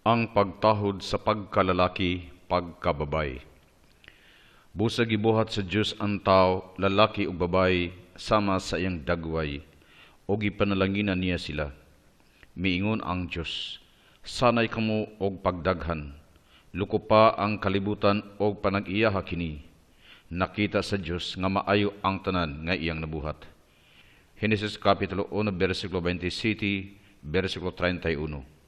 ang pagtahod sa pagkalalaki, pagkababay. Busag gibuhat sa Dios ang tao, lalaki ug babay, sama sa iyang dagway, o gipanalanginan niya sila. Miingon ang Dios, sanay kamo og pagdaghan, luko pa ang kalibutan og panag-iyaha kini. Nakita sa Dios nga maayo ang tanan nga iyang nabuhat. Genesis Kapitulo 1, versikulo 27, versikulo 31.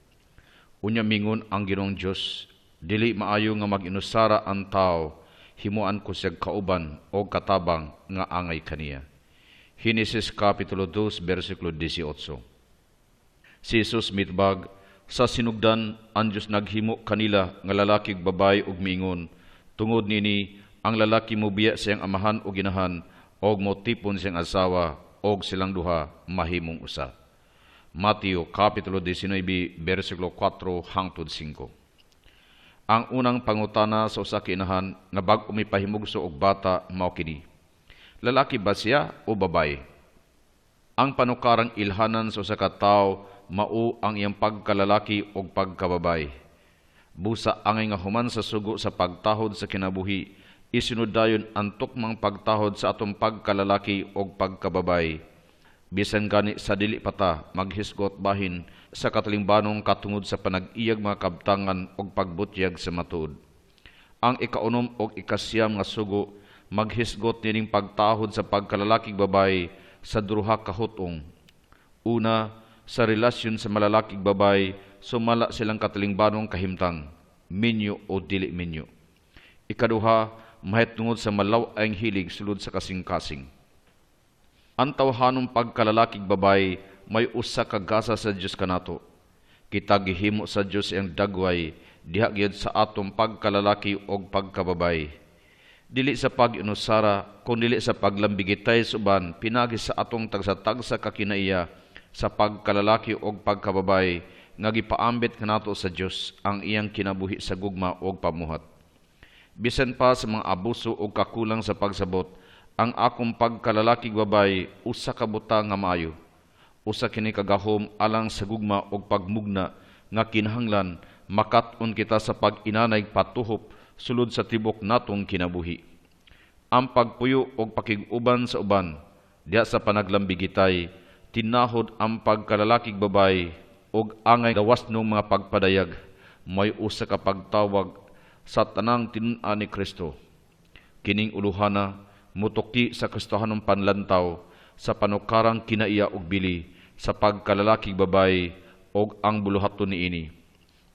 Unya mingon ang Ginoong Dios, dili maayo nga mag-inusara ang tao, himuan ko siya kauban o katabang nga angay kaniya. Genesis Kapitulo 2, versikulo 18. Si Jesus mitbag, sa sinugdan ang Diyos naghimo kanila nga lalaki babay ug miingon, tungod nini ang lalaki mo biya siyang amahan o ginahan og mo tipon siyang asawa og silang duha mahimong usa. Mateo Kapitulo 19, versikulo 4 hangtod 5. Ang unang pangutana sa usa inahan nga bag-o mipahimugso og bata mao kini. Lalaki ba siya o babae? Ang panukarang ilhanan sa usa ka tawo mao ang iyang pagkalalaki o pagkababay. Busa angay nga human sa sugo sa pagtahod sa kinabuhi, isinudayon ang tukmang pagtahod sa atong pagkalalaki o pagkababay. Bisan gani sa dili pata maghisgot bahin sa katalingbanong katungod sa panag-iyag mga kabtangan o pagbutyag sa matuod. Ang ikaunom o ikasyam nga sugo maghisgot nining pagtahod sa pagkalalaki babay sa duha ka hutong. Una, sa relasyon sa malalakig babay, sumala silang katalingbanong kahimtang, minyo o dili minyo. Ikaduha, mahit tungod sa malaw ang hilig sulod sa kasing-kasing. Ang tawhanong pagkalalakig babay, may usa ka gasa sa Dios kanato. Kita gihimo sa Dios ang dagway, diha gyud sa atong pagkalalaki og pagkababay. Dili sa pag-inusara, kung dili sa paglambigitay suban, pinagi sa atong tagsa-tagsa kakinaiya, sa pagkalalaki o pagkababay nga gipaambit kanato sa Dios ang iyang kinabuhi sa gugma o pamuhat. Bisan pa sa mga abuso o kakulang sa pagsabot, ang akong pagkalalaki babay usa ka buta nga maayo. Usa kini kagahom alang sa gugma o pagmugna nga kinahanglan makat-on kita sa pag-inanay patuhop sulod sa tibok natong kinabuhi. Ang pagpuyo o pakiguban sa uban, diya sa panaglambigitay, tinahod ang pagkalalakig babay og angay gawas ng mga pagpadayag may usa ka pagtawag sa tanang tinun-an ni Kristo kining uluhana mutukti sa Kristohanong panlantaw sa panukarang kinaiya og bili sa pagkalalakig babay og ang buluhaton niini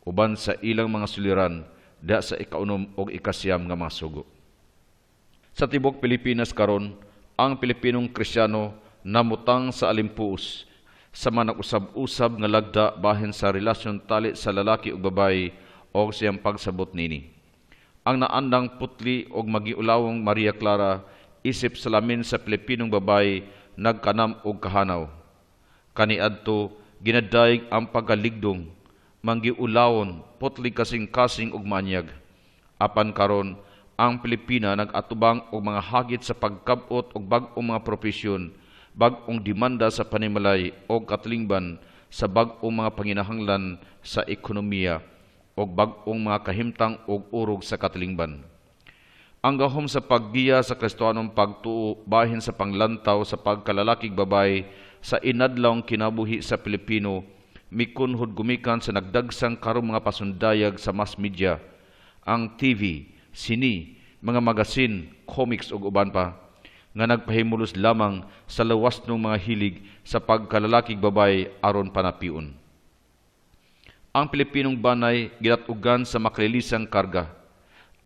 uban sa ilang mga suliran da sa ikaunom og ikasyam nga mga sugo sa tibok Pilipinas karon ang Pilipinong Kristiyano namutang sa alimpuos sa manag usab-usab nga lagda bahin sa relasyon tali sa lalaki ug babay o siyang pagsabot nini. Ang naandang putli og magiulawong Maria Clara isip salamin sa Pilipinong babay nagkanam og kahanaw. Kaniadto ginadayeg ang pagaligdong manggiulawon putli kasing-kasing og manyag. Apan karon ang Pilipina nag-atubang og mga hagit sa pagkabot og bag-ong mga propesyon bag-ong demanda sa panimalay o katlingban sa bag-ong mga panginahanglan sa ekonomiya o bag-ong mga kahimtang o urog sa katlingban. Ang gahom sa paggiya sa Kristoanong pagtuo bahin sa panglantaw sa pagkalalakig babay sa inadlawng kinabuhi sa Pilipino mikunhod gumikan sa nagdagsang karong mga pasundayag sa mass media, ang TV, sini, mga magasin, comics ug uban pa nga nagpahimulos lamang sa lawas ng mga hilig sa pagkalalakig babay aron panapion. Ang Pilipinong banay ginatugan sa makalilisang karga.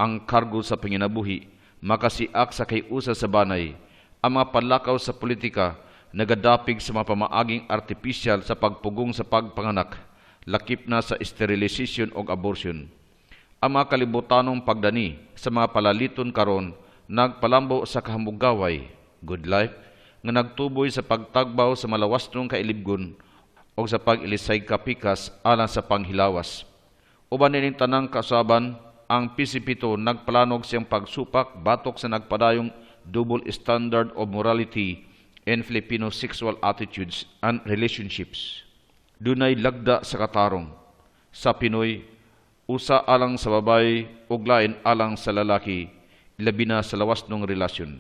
Ang kargo sa panginabuhi makasiak sa kayusa sa banay. Ang mga palakaw sa politika nagadapig sa mga pamaaging artificial sa pagpugong sa pagpanganak, lakip na sa sterilization o abortion. Ang mga kalibutanong pagdani sa mga palaliton karon nagpalambo sa kahamugaway, good life, nga nagtuboy sa pagtagbaw sa malawastong kailibgon o sa pag-ilisay kapikas alang sa panghilawas. Uban nining tanang kasaban, ang pisipito nagplanog siyang pagsupak batok sa nagpadayong double standard of morality in Filipino sexual attitudes and relationships. Dunay lagda sa katarong. Sa Pinoy, usa alang sa babay ug lain alang sa lalaki labi na sa lawas ng relasyon.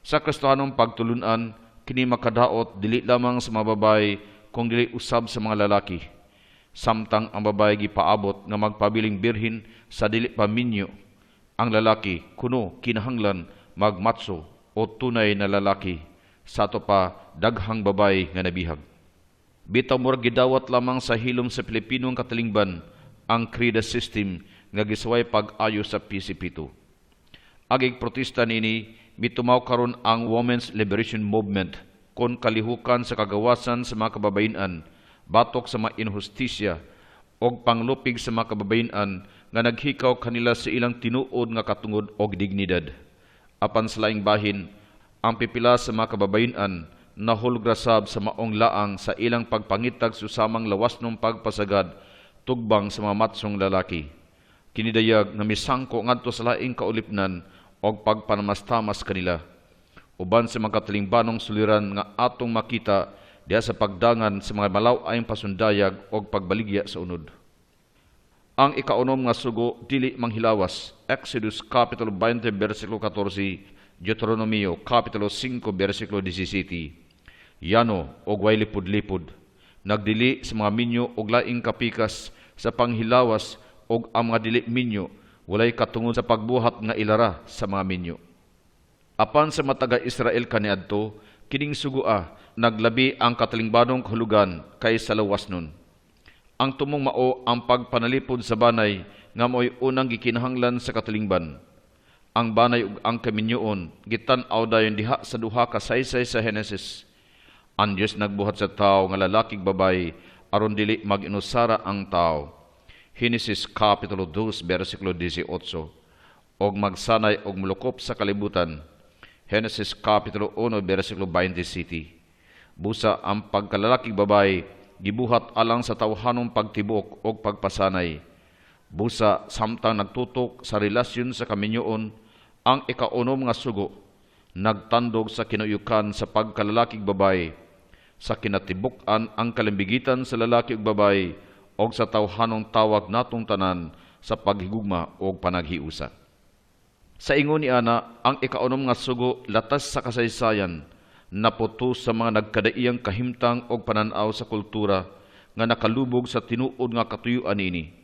Sa Kristohanong pagtulunan kini makadaot dili lamang sa mga babay kung dili usab sa mga lalaki. Samtang ang babay gipaabot nga magpabiling birhin sa dili paminyo, ang lalaki kuno kinahanglan magmatso o tunay na lalaki sa ato pa daghang babay nga nabihag. Bitaw murag gidawat lamang sa hilom sa Pilipinong katalingban ang krida system nga gisaway pag-ayo sa PCP2. Agig protesta nini mitumaw karon ang Women's Liberation Movement kon kalihukan sa kagawasan sa mga kababayenan batok sa mga inhustisya og panglupig sa mga kababayenan nga naghikaw kanila sa ilang tinuod nga katungod og dignidad. Apan sa laing bahin, ang pipila sa mga kababayenan nahulgrasab sa maong laang sa ilang pagpangitag susamang lawas ng pagpasagad tugbang sa mga matsong lalaki. Kinidayag na misangko ngadto sa laing kaulipnan og pagpanamastamas kanila. Uban sa mga katalingbanong suliran nga atong makita diha sa pagdangan sa mga malaw-ayong pasundayag og pagbaligya sa unod. Ang ikaunom nga sugo dili manghilawas. Exodus Capitulo 20 versikulo 14, Deuteronomio Capitulo 5 versikulo 17. Yano og way lipud-lipud. Nagdili sa mga minyo og laing kapikas sa panghilawas og ang mga dili minyo walay katungod sa pagbuhat nga ilara sa mga minyo. Apan sa mataga Israel kaniadto, kining sugua naglabi ang katalingbanong kahulugan kay sa lawas nun. Ang tumong mao ang pagpanalipod sa banay nga mo'y unang gikinahanglan sa katalingban. Ang banay ug ang kaminyoon gitan-aw dayon diha sa duha ka saysay sa Henesis. Ang Dios nagbuhat sa tao nga lalaki babay aron dili mag-inusara ang tao. Genesis Kapitulo 2, versikulo 18. Og magsanay og mulukop sa kalibutan. Genesis Kapitulo 1, versikulo 27. Busa ang pagkalalaki babay gibuhat alang sa tawhanong pagtibok o pagpasanay. Busa samtang nagtutok sa relasyon sa kaminyoon, ang ikaunom nga sugo, nagtandog sa kinuyukan sa pagkalalaki babay, sa kinatibukan ang kalimbigitan sa lalaki ug babay, o sa tawhanong tawag natong tanan sa paghigugma o panaghiusa. Sa ingon ni ana, ang ikaunom nga sugo latas sa kasaysayan, naputo sa mga nagkadaiyang kahimtang o pananaw sa kultura nga nakalubog sa tinuod nga katuyuan nini.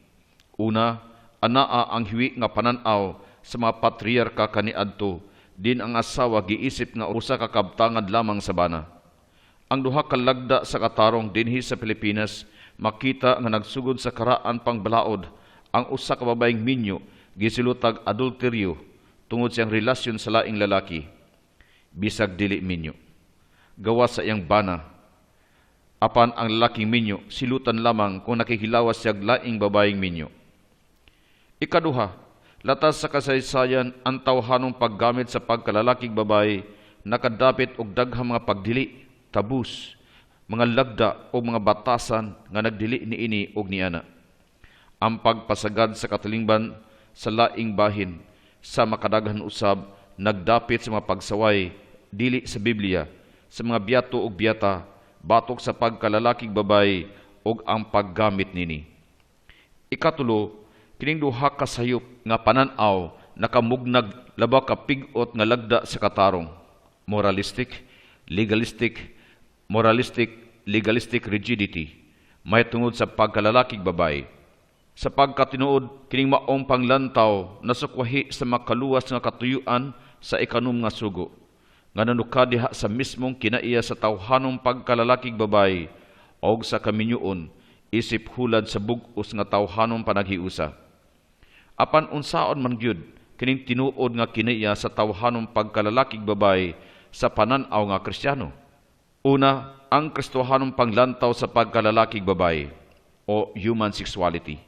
Una, anaa ang hiwi nga pananaw sa mga patriarka kaniadto, din ang asawa giisip nga usa ka kabtangad lamang sa bana. Ang duha ka lagda sa katarong dinhi sa Pilipinas makita nga nagsugod sa karaan pang balaod ang usa ka babaeng minyo gisilutag adulteryo tungod siyang relasyon sa laing lalaki bisag dili minyo gawa sa iyang bana apan ang lalaking minyo silutan lamang kung nakikilawas siya laing babaeng minyo ikaduha latas sa kasaysayan ang tawhanong paggamit sa pagkalalakig babae nakadapit og daghang mga pagdili tabus mga lagda o mga batasan nga nagdili niini og niana. Ang pagpasagad sa katalingban sa laing bahin sa makadaghan usab nagdapit sa mga pagsaway dili sa Biblia sa mga biyato ug biyata batok sa pagkalalakig babay ug ang paggamit nini. Ikatulo, kining duha ka sayop nga panan-aw nakamugnag laba ka pig-ot nga lagda sa katarong moralistic, legalistic, moralistic, legalistic rigidity, may tungod sa pagkalalakig babay. Sa pagkatinuod, kining maong panglantaw na sukwahi sa makaluwas nga katuyuan sa ikanom nga sugo, nga nanuka diha sa mismong kinaiya sa tawhanong pagkalalakig babay o sa kaminyoon, isip hulad sa bugos nga tawhanong panaghiusa. Apan unsaon man gyud kining tinuod nga kinaiya sa tawhanong pagkalalakig babay sa pananaw nga Kristiyano. Una, ang kristohanong panglantaw sa pagkalalakig babay o human sexuality.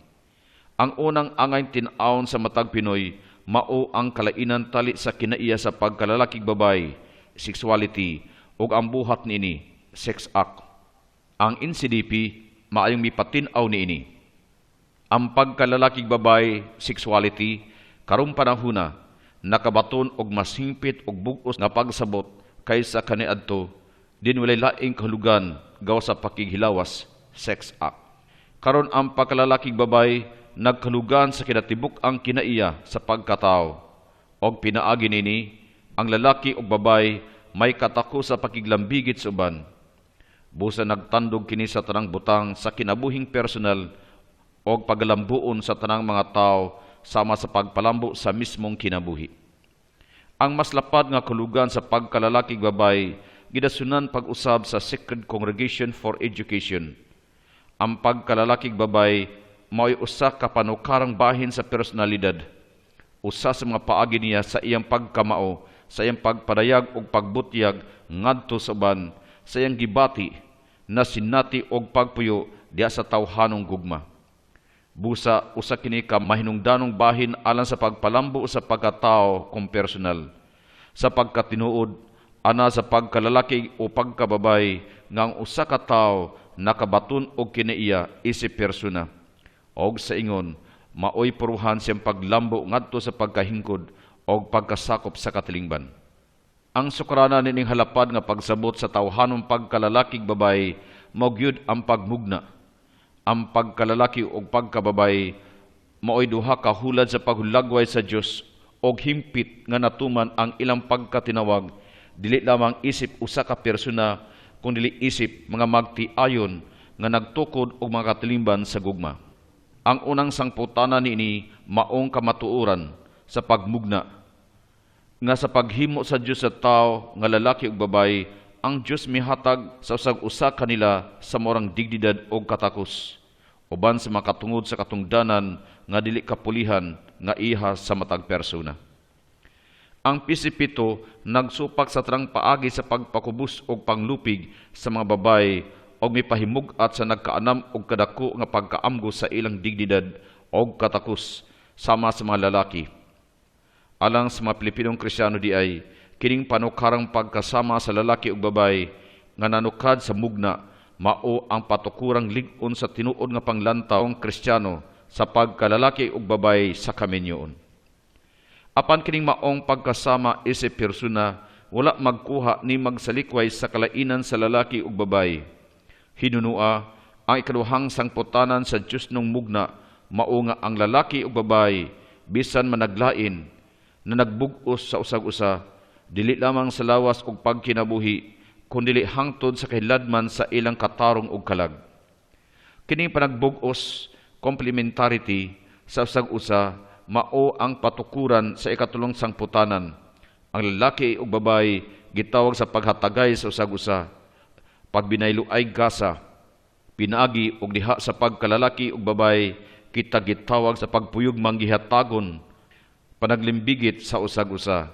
Ang unang angay tinawon sa matag Pinoy, mao ang kalainan tali sa kinaiya sa pagkalalakig babay, sexuality, ug ang buhat niini, sex act. Ang NCDP, maayong mipatinaw niini. Ang pagkalalakig babay, sexuality, karong panahuna, nakabaton og mas hingpit og bugos nga pagsabot kaysa kaniadto din walay laing kahulugan gawa sa pakighilawas sex act. Karon ang pagkalalakig babay nagkalugan sa kinatibuk ang kinaiya sa pagkatao. Og pinaagi nini, ang lalaki o babay may katako sa pakiglambigit sa uban. Busa nagtandog kini sa tanang butang sa kinabuhing personal o pagalambuon sa tanang mga tao sama sa pagpalambo sa mismong kinabuhi. Ang mas lapad nga kulugan sa pagkalalaki babay gidasunan pag-usab sa Sacred Congregation for Education. Ang pagkalalaki babay mao'y usa ka panukarang bahin sa personalidad. Usa sa mga paagi niya sa iyang pagkamao, sa iyang pagpadayag ug pagbutyag ngadto sa uban, sa iyang gibati na sinati og pagpuyo diha sa tawhanong gugma. Busa usa kini ka mahinungdanong bahin alang sa pagpalambo sa pagkatao kung personal. Sa pagkatinuod ana sa pagkalalaki o pagkababay nga ang usa ka tawo nakabaton og kinaiya isip persona. Og sa ingon maoy puruhan siyang paglambo ngadto sa pagkahingkod og pagkasakop sa katilingban. Ang sukrana nining halapad nga pagsabot sa tawhanong pagkalalakig babay mao gyud ang pagmugna ang pagkalalaki o pagkababay maoy duha ka hulad sa paghulagway sa Dios og himpit nga natuman ang ilang pagkatinawag dili lamang isip usa ka persona kung dili isip mga magtiayon nga nagtukod og mga katilimban sa gugma. Ang unang sangputana niini maong kamatuoran sa pagmugna nga sa paghimo sa Dios sa tao nga lalaki ug babay ang Dios mihatag sa usag usa kanila sa morang digdidad o katakos uban sa makatungod sa katungdanan nga dili kapulihan nga iha sa matag persona. Ang pisipito nagsupak sa trang paagi sa pagpakubus o panglupig sa mga babay o mipahimug at sa nagkaanam og kadako nga pagkaamgo sa ilang digdidad o katakos sama sa mga lalaki. Alang sa mga Pilipinong Krisyano di ay kining panukarang pagkasama sa lalaki ug babay nga nanukad sa mugna mao ang patukurang lig-on sa tinuod nga panglantawng Kristiyano sa pagkalalaki ug babay sa kaminyoon. Apan kining maong pagkasama isip persona wala magkuha ni magsalikway sa kalainan sa lalaki ug babay. Hinunua ang ikaduhang sangputanan sa Dios nung mugna mao nga ang lalaki ug babay bisan managlain na nagbug-os sa usag-usa dili lamang sa lawas ug pagkinabuhi kundi hangtod sa kahiladman sa ilang katarong ug kalag. Kining panagbug-os complementarity sa usag-usa mao ang patukuran sa ikatulong sangputanan. Ang lalaki ug babay gitawag sa paghatagay sa usag-usa. Pagbinaylo ay gasa, pinaagi og diha sa pagkalalaki ug babay kita gitawag sa pagpuyog manggihatagon panaglimbigit sa usag-usa.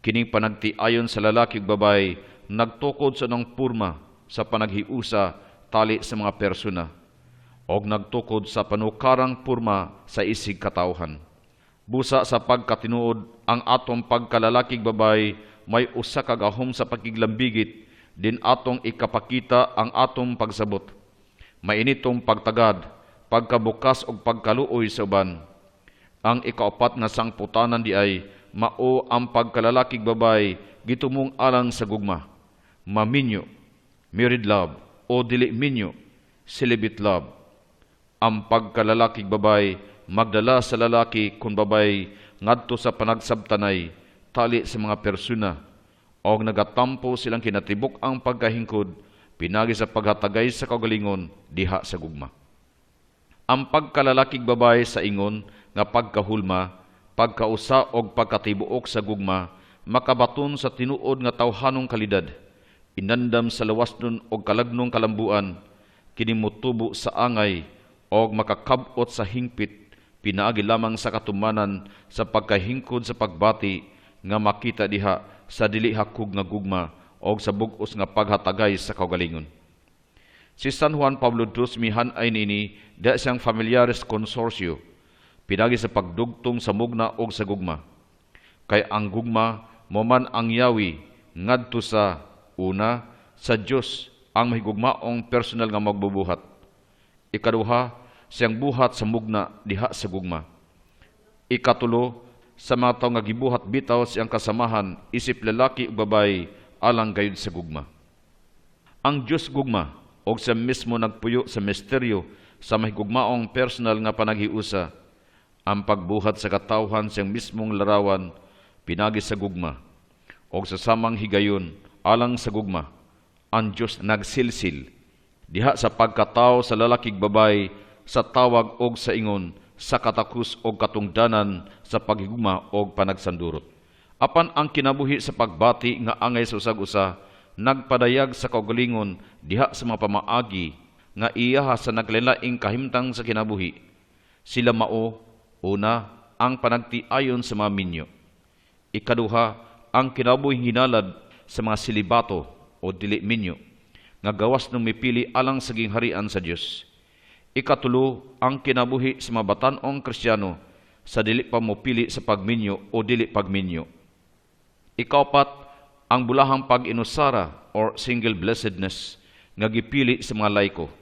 Kining panagtiayon sa lalaki ug babay nagtukod sa nang purma sa panaghiusa tali sa mga persona og nagtukod sa panukarang purma sa isig katawhan. Busa sa pagkatinuod ang atong pagkalalakig babay may usa ka gahom sa pakiglambigit din atong ikapakita ang atong pagsabot. Mainitong pagtagad, pagkabukas og pagkaluoy sa uban. Ang ikaapat nga sangputanan di ay mao ang pagkalalakig babay gitumong alang sa gugma. Maminyo, married love, o dili minyo, celibate love. Ang pagkalalakig babay magdala sa lalaki kung babay ngadto sa panagsabtanay tali sa mga persona og nagatampo silang kinatibok ang pagkahingkod pinagi sa paghatagay sa kagalingon diha sa gugma. Ang pagkalalakig babay sa ingon nga pagkahulma, pagkausa og pagkatibuok sa gugma makabaton sa tinuod nga tawhanong kalidad inandam sa lawas nun og kalagnong kalambuan kini motubo sa angay og makakabot sa hingpit pinaagi lamang sa katumanan sa pagkahingkod sa pagbati nga makita diha sa dili hakog nga gugma og sa bug-os nga paghatagay sa kaugalingon. Si San Juan Pablo II mihan ay nini da siyang familiares consortio pinagi sa pagdugtong sa mugna og sa gugma. Kay ang gugma mo man ang yawi ngadto sa una sa Dios ang mahigugmaong personal nga magbubuhat. Ikaduha, siyang buhat sa mugna diha sa gugma. Ikatulo, sa mga taong nga gibuhat bitaw siyang kasamahan isip lalaki ug babay alang gayud sa gugma. Ang Dios gugma og sa mismo nagpuyo sa misteryo sa mahigugmaong personal nga panaghiusa, ang pagbuhat sa katawhan siyang mismong larawan, pinagi sa gugma, o sa samang higayon, alang sa gugma, ang Diyos nagsilsil, diha sa pagkatao sa lalakig babay, sa tawag og sa ingon, sa katakus og katungdanan sa paghigugma og panagsandurot. Apan ang kinabuhi sa pagbati nga angay sa usag-usa, nagpadayag sa kaugalingon diha sa mga pamaagi nga iya sa naglalaing kahimtang sa kinabuhi. Sila mao, una, ang panagtiayon sa mga minyo. Ikaduha, ang kinabuhi hinalad sa mga silibato o dili minyo, nga gawas ng mipili alang sa gingharian sa Dios. Ikatulo, ang kinabuhi sa mga batanong kristyano sa dili pa mo sa pagminyo o dili pagminyo. Ikaapat, ang bulahang pag-inusara or single blessedness nga gipili sa mga laiko.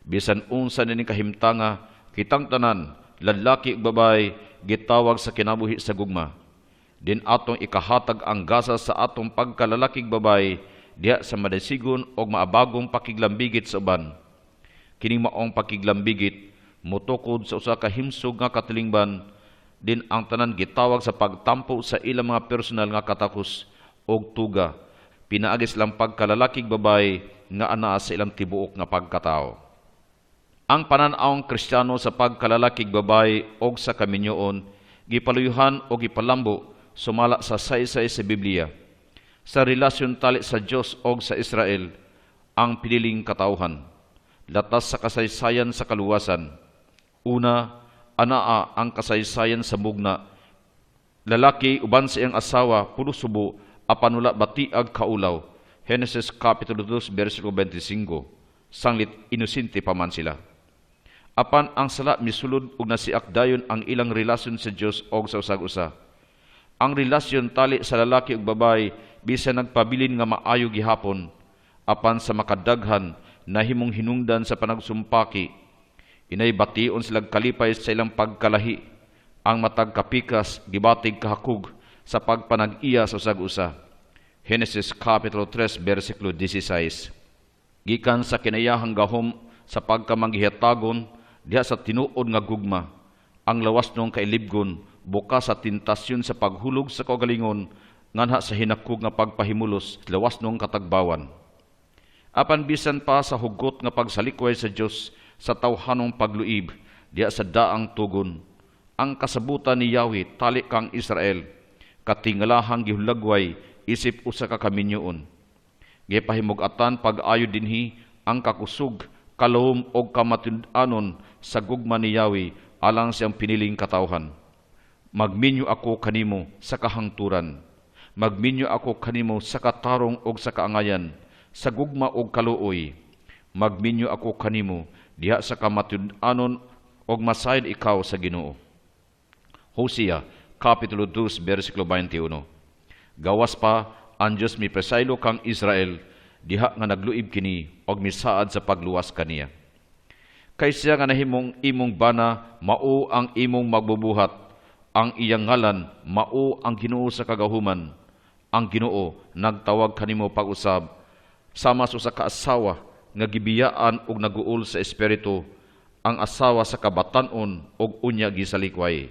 Bisan unsa ni kahimtanga, kitang tanan, lalaki ug babay, gitawag sa kinabuhi sa gugma. Din atong ikahatag ang gasa sa atong pagkalalakig babay diha sa madasigon og maabagong pakiglambigit sa uban. Kining maong pakiglambigit mutukod sa usa ka himsog nga katilingban din ang tanan gitawag sa pagtampo sa ilang mga personal nga katakos og tuga. Pinaagis lang pagkalalakig babay nga anaa sa ilang tibuok nga pagkatao. Ang pananawang kristyano sa pagkalalakig babay og sa kaminyoon gipaluyuhan o gipalambo sumala sa saysay sa Biblia. Sa relasyon tali sa Dios og sa Israel ang piniling katawhan latas sa kasaysayan sa kaluwasan una anaa ang kasaysayan sa mugna. Lalaki uban sa iyang asawa, puro subo, apan wala batiag kaulaw. Genesis Kapitulo 2, versikulo 25. Sanglit inosente pa man sila. Apan ang sala misulod ug nasiak dayon ang ilang relasyon sa Dios og sa usag-usa. Ang relasyon tali sa lalaki ug babay bisan nagpabilin nga maayo gihapon apan sa makadaghan nahimong hinungdan sa panagsumpaki Inay bation silang kalipay sa ilang pagkalahi, ang matag kapikas gibatig kahakug sa pagpanag-iya sa usag-usa. Genesis Capitulo 3, versikulo 16. Gikan sa kinayahang gahom sa pagkamanggihatagon, diha sa tinuod nga gugma, ang lawas nung kailibgon, buka sa tintasyon sa paghulog sa kagalingon, nganha sa hinakug nga pagpahimulos, lawas nung katagbawan. Apan bisan pa sa hugot nga pagsalikway sa Dios sa tawhanong pagluib diya sa daang tugon. Ang kasabutan ni Yahweh tali kang Israel, katingalahang gihulagway isip usa ka kaminyoon. Gipahimugatan pag-ayo dinhi ang kakusog, kalawom o kamatudanon sa gugma ni Yahweh alang siyang piniling katawhan. Magminyo ako kanimo sa kahangturan. Magminyo ako kanimo sa katarong og sa kaangayan, sa gugma og kaluoy. Magminyo ako kanimo diha sa kamatudanon og masayd ikaw sa Ginoo. Hosea Kapitulo 2 versikulo 21. Gawas pa ang Dios mi presaylo kang Israel diha nga nagluib kini og misaad sa pagluwas kaniya. Kay siya nga nahimong imong bana mao ang imong magbubuhat ang iyang ngalan mao ang Ginoo sa kagahuman ang Ginoo nagtawag kanimo pag-usab sama sa kaasawa nga gibiyaan og naguol sa espiritu ang asawa sa kabatanon og unya gisalikway.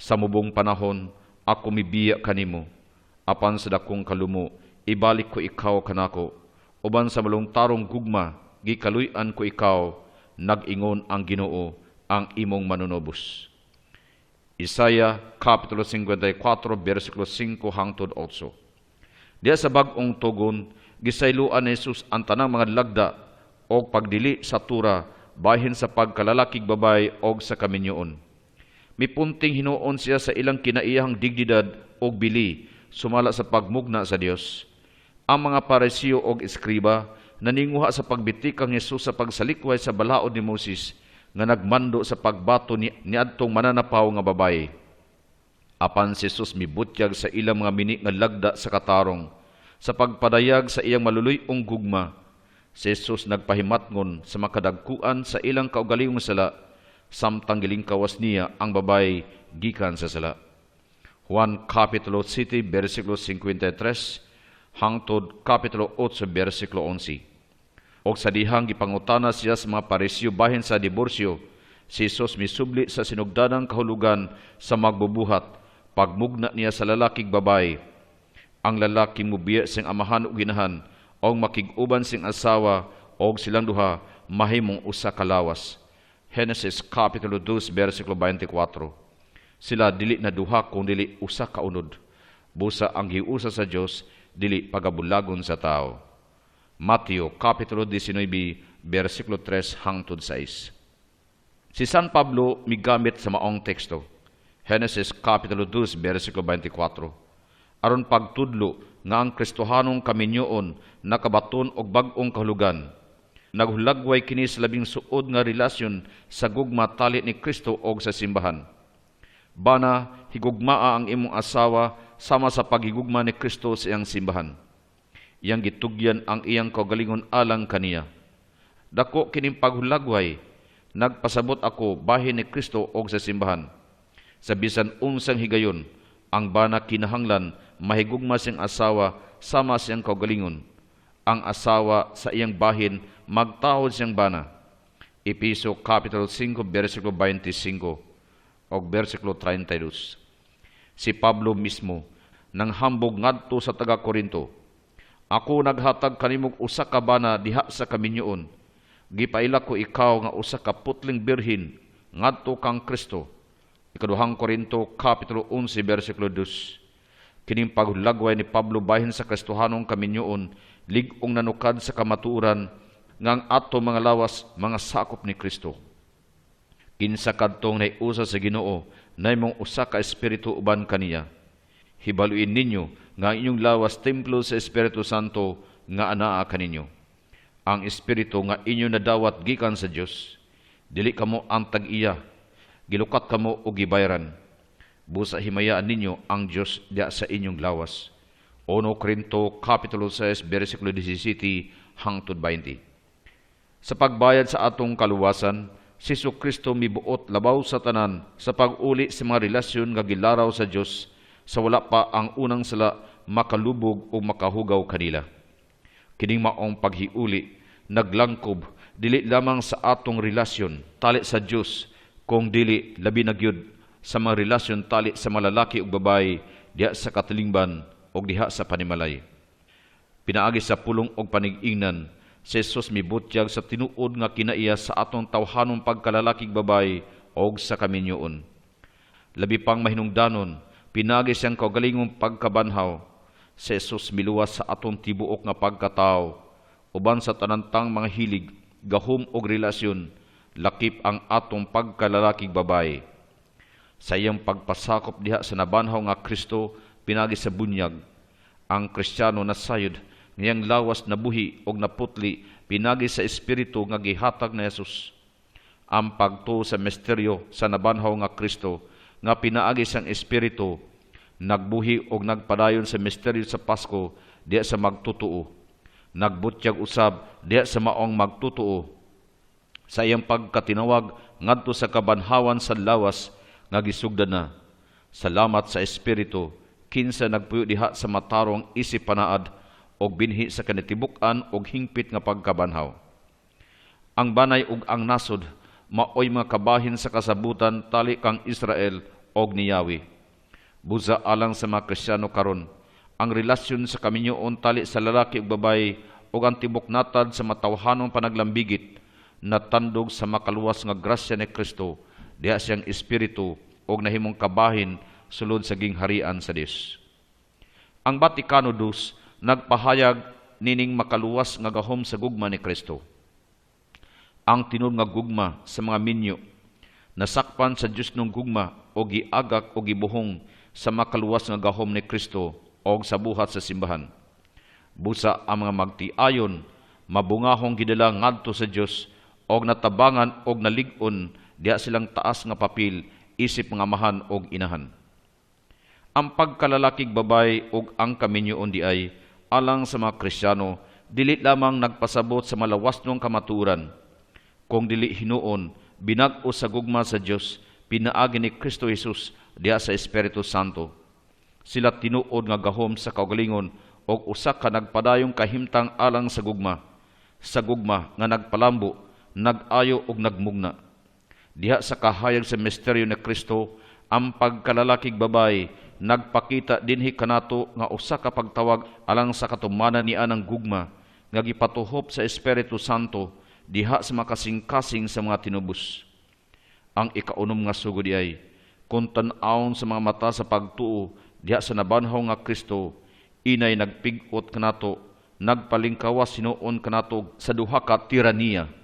Sa mubong panahon ako mibiya kanimo apan sa dakong kalumo ibalik ko ikaw kanako uban sa malungtarong gugma gikaluy-an ko ikaw nag-ingon ang Ginoo ang imong manunobos. Isaya Kapitulo 54, versikulo 5 hangtod 8. Diya sa bagong tugon, gisayloan ni Jesus ang tanang mga lagda o pagdili sa tura bahin sa pagkalalakig babay o sa kaminyoon. Mipunting hinuon siya sa ilang kinaiyahang dignidad o bili sumala sa pagmugna sa Dios. Ang mga paresiyo o eskriba naninguha sa pagbitik ang Yesus sa pagsalikway sa balaod ni Moses nga nagmando sa pagbato ni, ni adtong mananapaw nga babae. Apan si Jesus mibutyag sa ilang mga mini nga lagda sa katarong sa pagpadayag sa iyang maluluyong gugma, si Jesus nagpahimatngon sa makadagkuan sa ilang kaugalingong sala, samtang gilingkawas niya ang babay gikan sa sala. Juan Kapitulo 7, versikulo 53, hangtod Kapitulo 8, versikulo 11. O sa dihang gipangutana siya sa mga parisyo bahin sa diborsyo, si Jesus misubli sa sinugdanang kahulugan sa magbubuhat, pagmugna niya sa lalakig babay. Ang lalaki mubiya sing amahan ug ginahan, o makiguban sing asawa, o silang duha, mahimong usa ka lawas. Genesis Kapitulo 2, versikulo 24. Sila dili na duha kung dili usa ka unod. Busa ang giusa sa Dios dili pagabulagon sa tao. Mateo Kapitulo 19, versikulo 3 hangtod 6. Si San Pablo migamit sa maong teksto. Genesis Kapitulo 2, versikulo 24. Aron pagtudlo nga ang Kristohanong kaminyoon nakabaton og bag-ong kahulugan. Naghulagway kini sa labing suod nga relasyon sa gugma tali ni Kristo og sa simbahan. Bana, higugmaa ang imong asawa sama sa paghigugma ni Kristo sa iyang simbahan. Iyang gitugyan ang iyang kaugalingon alang kaniya. Dako kining paghulagway, nagpasabot ako bahin ni Kristo og sa simbahan. Sa bisan unsang higayon, ang bana kinahanglan mahigugma siyang asawa sama siyang kaugalingon. Ang asawa sa iyang bahin magtahod siyang bana. Episo Capitulo 5, versikulo 25 o versikulo 32. Si Pablo mismo nang hambog ngadto sa taga Korinto. Ako naghatag kanimog usa ka bana diha sa kaminyoon. Gipaila ko ikaw nga usa ka putling birhin ngadto kang Kristo. Ikaduhang Korinto Kapitulo 11 versikulo 2. Kining paghulagway ni Pablo bahin sa Kristohanong kaminyoon ligong nanukad sa kamatuuran ngang ato mga lawas mga sakop ni Kristo. Kinsa kadtong naiusa sa Ginoo naymong usa ka espiritu uban kaniya. Hibaluin ninyo nga inyong lawas templo sa Espiritu Santo nga anaa kaninyo. Ang espiritu nga inyo nadawat gikan sa Dios. Dili kamo ang tag-iya, gilukat kamo og gibayran. Busa himayaan ninyo ang Dios diya sa inyong lawas. 1 Korinto Kapitulo 6 versikulo 17 hangtod 20. Sa pagbayad sa atong kaluwasan, si Kristo mibuot labaw sa tanan sa pag-uli sa mga relasyon nga gilaraw sa Dios sa wala pa ang unang sala makalubog o makahugaw kanila. Kining maong paghiuli naglangkob dili lamang sa atong relasyon tali sa Dios kung dili labi na gyud sa mga relasyon tali sa malalaki ug babayi diha sa katilingban ug diha sa panimalay. Pinaagi sa pulong og panig-ingnan si Jesus mibutyag sa tinuod nga kinaiya sa atong tawhanong pagkalalakig babay og sa kaminyoon. Labi pang mahinungdanon, pinagi siyang kaugalingong pagkabanhaw, si Jesus miluwas sa atong tibuok nga pagkatao, uban sa tanantang mga hilig, gahom og relasyon, lakip ang atong pagkalalakig babay. Sa iyang pagpasakop diha sa nabanhaw nga Kristo, pinagi sa bunyag, ang Kristiyano na sayod ngayang lawas na buhi og naputli pinagi sa espiritu nga gihatag na Jesus. Ang pagtuo sa misteryo sa nabanhaw nga Kristo nga pinaagi sang espiritu nagbuhi og nagpadayon sa misteryo sa Pasko diya sa magtutuo. Nagbutyag usab diya sa maong magtutuo. Sa iyang pagkatinawag ngadto sa kabanhawan sa lawas nga gisugdan na. Salamat sa espiritu kinsa nagpuyo diha sa matarong isip panaad og binhi sa kanitibuk-an og hingpit nga pagkabanhaw. Ang banay ug ang nasod maoy mga kabahin sa kasabutan tali kang Israel og niyawi. Buza alang sa mga Kristiyano karon, ang relasyon sa kaminyoon tali sa lalaki ug babayi ug ang tibok natad sa matawhanong panaglambigit natandog sa makaluwas nga grasya ni Kristo diha siyang espiritu og nahimong kabahin sulod sa gingharian sa Dios. Ang Vaticano II nagpahayag nining makaluwas nga gahom sa gugma ni Kristo. Ang tinud nga gugma sa mga minyo nasakpan sa Dios ng gugma o giagak o gibuhong sa makaluwas nga gahom ni Kristo o sa buhat sa simbahan. Busa ang mga magtiayon mabungahong gidala ngadto sa Dios og natabangan og nalig-on diha silang taas nga papil isip mga mahan og inahan. Ang pagkalalakig babay ug ang kaminyoon di ay alang sa mga Kristiyano, dili lamang nagpasabot sa malawasnong kamaturan, kung dili hinuon, binag-o sa gugma sa Dios pinaagi ni Kristo Jesus diha sa Espiritu Santo. Sila tinuod nga gahom sa kaugalingon og usa ka nagpadayong kahimtang alang sa gugma. sa gugma nga nagpalambo, nagayo ug nagmugna. Diha sa kahayag sa misteryo ni Kristo, ang pagkalalakig babay nagpakita dinhi kanato nga usa ka pagtawag alang sa katumanan ni anang gugma nga gipatuhop sa Espiritu Santo diha sa makasing-kasing sa mga tinubos. Ang ikaunom nga sugod ay kung tan-awon sa mga mata sa pagtuo diha sa nabanhaw nga Kristo inay nagpigot kanato nagpalingkawas sinuon kanato sa duha ka tiraniya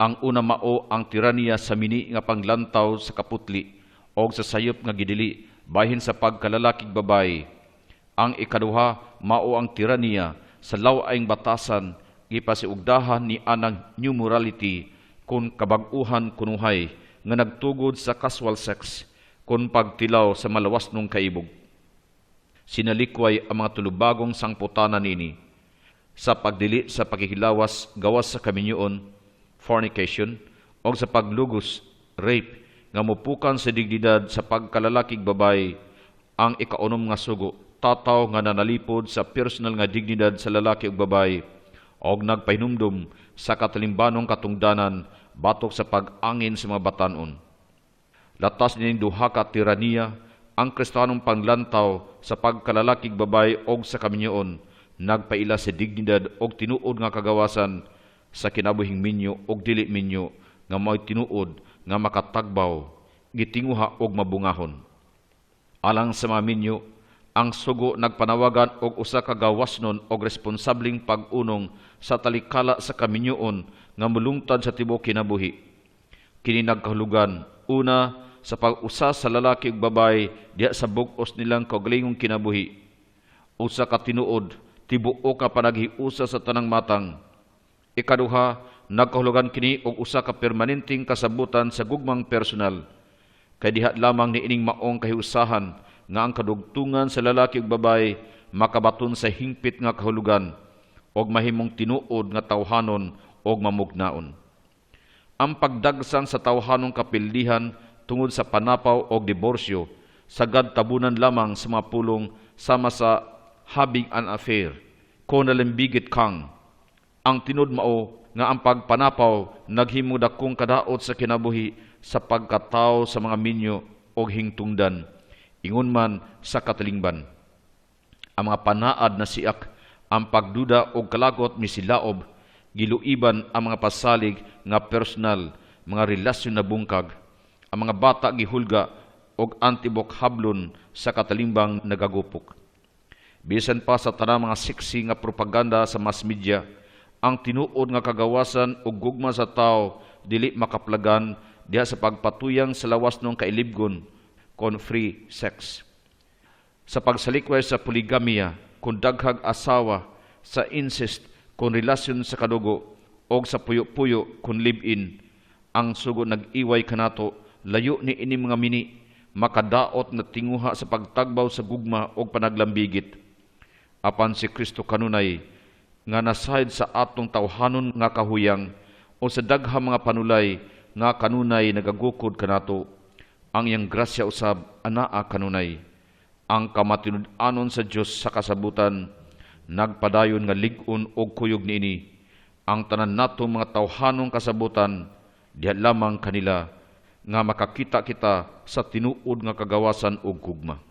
ang una mao ang tiraniya sa mini nga panglantaw sa kaputli o sa sayop nga gidili bahin sa pagkalalakig babay. Ang ikaduha mao ang tiraniya sa lawaing batasan gipasiugdahan ni anang new morality kun kabag-uhan kunuhay nga nagtugod sa casual sex kun pagtilaw sa malawasnong kaibog. Sinalikway ang mga tulubagong sangputana nini sa pagdili sa paghihilawas gawas sa kaminyoon, fornication, o sa paglugos, rape, nga mupukan sa dignidad sa pagkalalakig babay, ang ikaunom nga sugo, tataw nga nanalipod sa personal nga dignidad sa lalaki ug babay, og nagpahinumdum sa katalimbanong katungdanan batok sa pag-angin sa mga batanon. Latas ning duha ka tiraniya ang kristanong panglantaw sa pagkalalakig babay og sa kaminyoon nagpaila sa dignidad og tinuod nga kagawasan sa kinabuhing minyo og dili minyo nga may tinuod nga makatagbaw gitinguha og mabungahon. Alang sa mga minyo ang sugo nagpanawagan og usa ka gawasnon og responsabling pag-unong sa talikala sa kaminyoon nga mulungtad sa tibuok kinabuhi. Kini nagkahulugan una sa pag-usa sa lalaki ug babay diha sa bug-os nilang kaugalingong kinabuhi. Usa ka tinuod tibuo ka panaghiusa sa tanang matang ikaduha nagkahulugan kini og usa ka permanenteng kasabutan sa gugmang personal. Kay diha lamang ni ining maong kahiusahan nga ang kadugtungan sa lalaki ug babay makabaton sa hingpit nga kahulugan og mahimong tinuod nga tawhanon og mamugnaon. Ang pagdagsang sa tawhanong kapildihan tungod sa panapaw o diborsyo sagad tabunan lamang sa mga pulong sama sa having an affair kung nalimbigit kang ang tinud mao nga ang pagpanapaw naghimo dakong kadaot sa kinabuhi sa pagkatao sa mga minyo o hingtungdan ingon man sa katalingban ang mga panaad na siak ang pagduda o kalagot misilaob giluiban ang mga pasalig nga personal mga relasyon na bungkag ang mga bata gihulga og antibok hablon sa katalimbang nagagupok. Bisan pa sa tanang mga siksi nga propaganda sa mass media, ang tinuod nga kagawasan ug gugma sa tao dili makaplagan diha sa pagpatuyang sa lawas ng kailibgon kon free sex. Sa pagsalikway sa poligamia, kung daghag asawa, sa incest, kung relasyon sa kadugo, o sa puyo-puyo kung live-in, ang sugo nag-iway kanato layo ni ini mga mini makadaot na tinguha sa pagtagbaw sa gugma o panaglambigit. Apan si Kristo kanunay nga nasahid sa atong tawhanon nga kahuyang o sa daghang mga panulay nga kanunay nagagukod kanato. Ang iyang grasya usab anaa kanunay. Ang kamatinud-anon sa Dios sa kasabutan nagpadayon nga lig-on og kuyog niini ang tanan natong mga tawhanong kasabutan diha lamang kanila nga makakita kita sa tinuod nga kagawasan og gugma.